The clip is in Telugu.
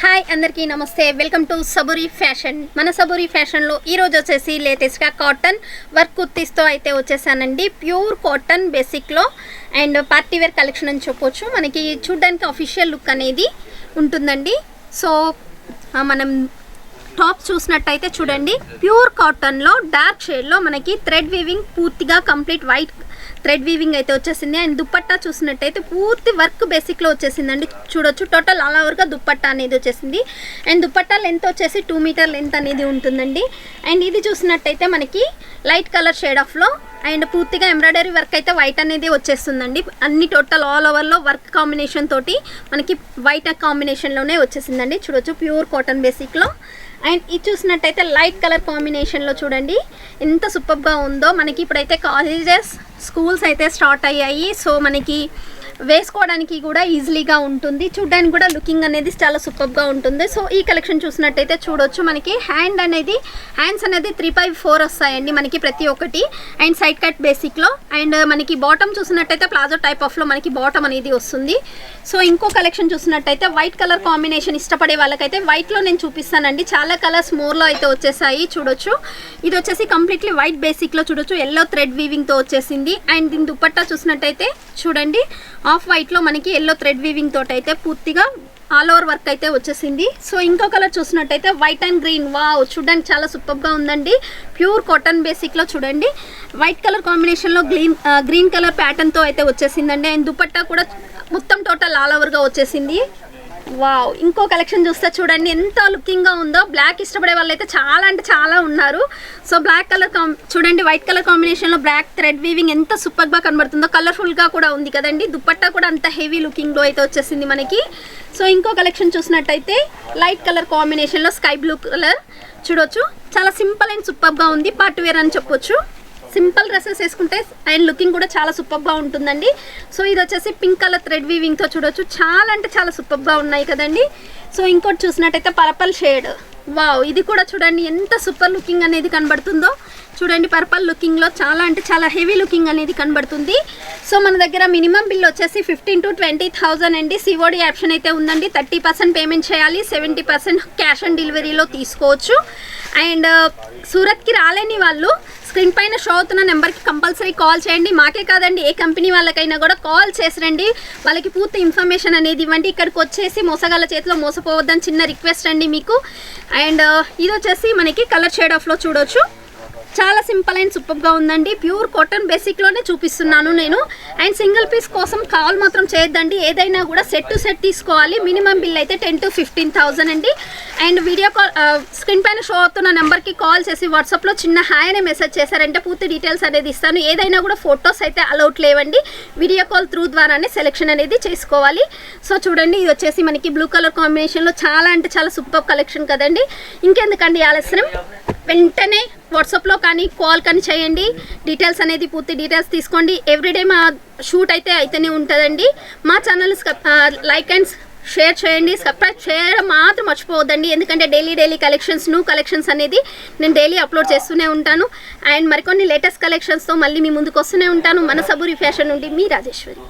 హాయ్ అందరికీ నమస్తే. వెల్కమ్ టు సబురి ఫ్యాషన్ మన సబురి ఫ్యాషన్లో ఈరోజు వచ్చేసి లేటెస్ట్గా కాటన్ వర్క్ కుర్తీస్తో అయితే వచ్చేసానండి. ప్యూర్ కాటన్ బేసిక్లో అండ్ పార్టీ వేర్ కలెక్షన్ అని చెప్పొచ్చు. మనకి చూడ్డానికి అఫీషియల్ లుక్ అనేది ఉంటుందండి. సో మనం టాప్ చూసినట్టయితే చూడండి. ప్యూర్ కాటన్లో డార్క్ షేడ్లో మనకి థ్రెడ్ వీవింగ్ పూర్తిగా కంప్లీట్ వైట్ థ్రెడ్ వీవింగ్ అయితే వచ్చేసింది. అండ్ దుప్పట్టా చూసినట్టయితే పూర్తి వర్క్ బేసిక్లో వచ్చేసిందండి. చూడొచ్చు టోటల్ ఆల్ ఓవర్గా దుప్పట్టా అనేది వచ్చేసింది. అండ్ దుప్పట్టా లెంత్ వచ్చేసి టూ మీటర్ లెంత్ అనేది ఉంటుందండి. అండ్ ఇది చూసినట్టయితే మనకి లైట్ కలర్ షేడ్ ఆఫ్లో అండ్ పూర్తిగా ఎంబ్రాయిడరీ వర్క్ అయితే వైట్ అనేది వచ్చేస్తుందండి. అన్ని టోటల్ ఆల్ ఓవర్లో వర్క్ కాంబినేషన్ తోటి మనకి వైట్ కాంబినేషన్లోనే వచ్చేసిందండి. చూడొచ్చు ప్యూర్ కాటన్ బేసిక్లో. అండ్ ఇది చూసినట్టయితే లైట్ కలర్ కాంబినేషన్లో చూడండి. ఎంత సూపర్గా ఉందో. మనకి ఇప్పుడైతే కాలేజెస్ స్కూల్స్ అయితే స్టార్ట్ అయ్యాయి. సో మనకి వేసుకోవడానికి కూడా ఈజీలీగా ఉంటుంది. చూడడానికి కూడా లుకింగ్ అనేది చాలా సూపర్గా ఉంటుంది. సో ఈ కలెక్షన్ చూసినట్టయితే చూడొచ్చు. మనకి హ్యాండ్ అనేది హ్యాండ్స్ అనేది త్రీ బై ఫోర్ వస్తాయండి మనకి ప్రతి ఒక్కటి. అండ్ సైడ్ కట్ బేసిక్లో అండ్ మనకి బాటమ్ చూసినట్టయితే ప్లాజో టైప్ ఆఫ్లో మనకి బాటమ్ అనేది వస్తుంది. సో ఇంకో కలెక్షన్ చూసినట్టయితే వైట్ కలర్ కాంబినేషన్ ఇష్టపడే వాళ్ళకైతే వైట్లో నేను చూపిస్తానండి. చాలా కలర్స్ మోర్లో అయితే వచ్చేసాయి. చూడొచ్చు. ఇది వచ్చేసి కంప్లీట్లీ వైట్ బేసిక్లో చూడొచ్చు. ఎల్లో థ్రెడ్ వీవింగ్తో వచ్చేసింది. అండ్ దీని దుపట్టా చూసినట్టయితే చూడండి. ఆఫ్ వైట్లో మనకి ఎల్లో థ్రెడ్ వీవింగ్ తోటి అయితే పూర్తిగా ఆల్ ఓవర్ వర్క్ అయితే వచ్చేసింది. సో ఇంకో కలర్ చూసినట్టయితే వైట్ అండ్ గ్రీన్ వావ్ చూడడానికి చాలా సూపర్గా ఉందండి. ప్యూర్ కాటన్ బేసిక్లో చూడండి. వైట్ కలర్ కాంబినేషన్లో గ్రీన్ గ్రీన్ కలర్ ప్యాటర్న్తో అయితే వచ్చేసిందండి. అండ్ దుపట్టా కూడా మొత్తం టోటల్ ఆల్ ఓవర్గా వచ్చేసింది. వావ్ ఇంకో కలెక్షన్ చూస్తే చూడండి ఎంత లుకింగ్గా ఉందో. బ్లాక్ ఇష్టపడే వాళ్ళైతే చాలా అంటే చాలా ఉన్నారు. సో బ్లాక్ కలర్ కాం చూడండి వైట్ కలర్ కాంబినేషన్లో బ్లాక్ థ్రెడ్ వీవింగ్ ఎంత సూపర్గా కనబడుతుందో. కలర్ఫుల్గా కూడా ఉంది కదండి. దుప్పట్టా కూడా అంత హెవీ లుకింగ్లో అయితే వచ్చేసింది మనకి. సో ఇంకో కలెక్షన్ చూసినట్టయితే లైట్ కలర్ కాంబినేషన్లో స్కై బ్లూ కలర్ చూడొచ్చు. చాలా సింపుల్ అండ్ సూపర్గా ఉంది. పార్ట్ వేర్ అని చెప్పొచ్చు. సింపుల్ డ్రెస్సెస్ వేసుకుంటే అండ్ లుకింగ్ కూడా చాలా సూపర్గా ఉంటుందండి. సో ఇది వచ్చేసి పింక్ కలర్ థ్రెడ్ వీవింగ్తో చూడొచ్చు. చాలా అంటే చాలా సూపర్గా ఉన్నాయి కదండి. సో ఇంకోటి చూసినట్టయితే పర్పల్ షేడ్. వావ్ ఇది కూడా చూడండి ఎంత సూపర్ లుకింగ్ అనేది కనబడుతుందో. చూడండి పర్పల్ లుకింగ్లో చాలా అంటే చాలా హెవీ లుకింగ్ అనేది కనబడుతుంది. సో మన దగ్గర మినిమం బిల్ వచ్చేసి ఫిఫ్టీన్ టు ట్వంటీ థౌజండ్ అండి. సిఓడి ఆప్షన్ అయితే ఉందండి. థర్టీ పర్సెంట్ పేమెంట్ చేయాలి. సెవెంటీ పర్సెంట్ క్యాష్ ఆన్ డెలివరీలో తీసుకోవచ్చు. అండ్ uh, సూరత్కి రాలేని వాళ్ళు స్క్రీన్ పైన షో అవుతున్న నెంబర్కి కంపల్సరీ కాల్ చేయండి. మాకే కాదండి ఏ కంపెనీ వాళ్ళకైనా కూడా కాల్ చేసి రండి వాళ్ళకి పూర్తి ఇన్ఫర్మేషన్ అనేది ఇవ్వండి. ఇక్కడికి వచ్చేసి మోసగాళ్ళ చేతిలో మోసపోవద్దని చిన్న రిక్వెస్ట్ అండి మీకు. అండ్ uh, ఇది వచ్చేసి మనకి కలర్ షేడ్ ఆఫ్లో చూడొచ్చు. చాలా సింపుల్ అండ్ సూపర్గా ఉందండి. ప్యూర్ కాటన్ బేసిక్లోనే చూపిస్తున్నాను నేను. అండ్ సింగిల్ పీస్ కోసం కాల్ మాత్రం చేయొద్దండి. ఏదైనా కూడా సెట్ టు సెట్ తీసుకోవాలి. మినిమం బిల్ అయితే టెన్ టు ఫిఫ్టీన్ థౌసండ్ అండి. అండ్ వీడియో కాల్ స్క్రీన్ పైన షో అవుతున్న నెంబర్కి కాల్ చేసి వాట్సాప్లో చిన్న హాయ్ అనే మెసేజ్ చేశారంటే పూర్తి డీటెయిల్స్ అనేది ఇస్తాను. ఏదైనా కూడా ఫొటోస్ అయితే అలౌట్ లేవండి. వీడియో కాల్ త్రూ ద్వారానే సెలెక్షన్ అనేది చేసుకోవాలి. సో చూడండి ఇది వచ్చేసి మనకి బ్లూ కలర్ కాంబినేషన్లో చాలా అంటే చాలా సూపర్ కలెక్షన్ కదండి. ఇంకెందుకండి ఆలస్యం? వెంటనే వాట్సాప్లో కానీ కాల్ కానీ చేయండి. డీటెయిల్స్ అనేది పూర్తి డీటెయిల్స్ తీసుకోండి. ఎవ్రీడే మా షూట్ అయితే అయితేనే ఉంటుందండి. మా ఛానల్స్ లైక్ అండ్ షేర్ చేయండి. సబ్స్క్రైబ్ చేయడం మాత్రం మర్చిపోవద్దండి. ఎందుకంటే daily daily collections new collections అనేది నేను డైలీ అప్లోడ్ చేస్తూనే ఉంటాను. అండ్ మరికొన్ని లేటెస్ట్ కలెక్షన్స్తో మళ్ళీ మీ ముందుకు వస్తూనే ఉంటాను. మన సబూరి ఫ్యాషన్ నుండి మీ రాజేశ్వరి.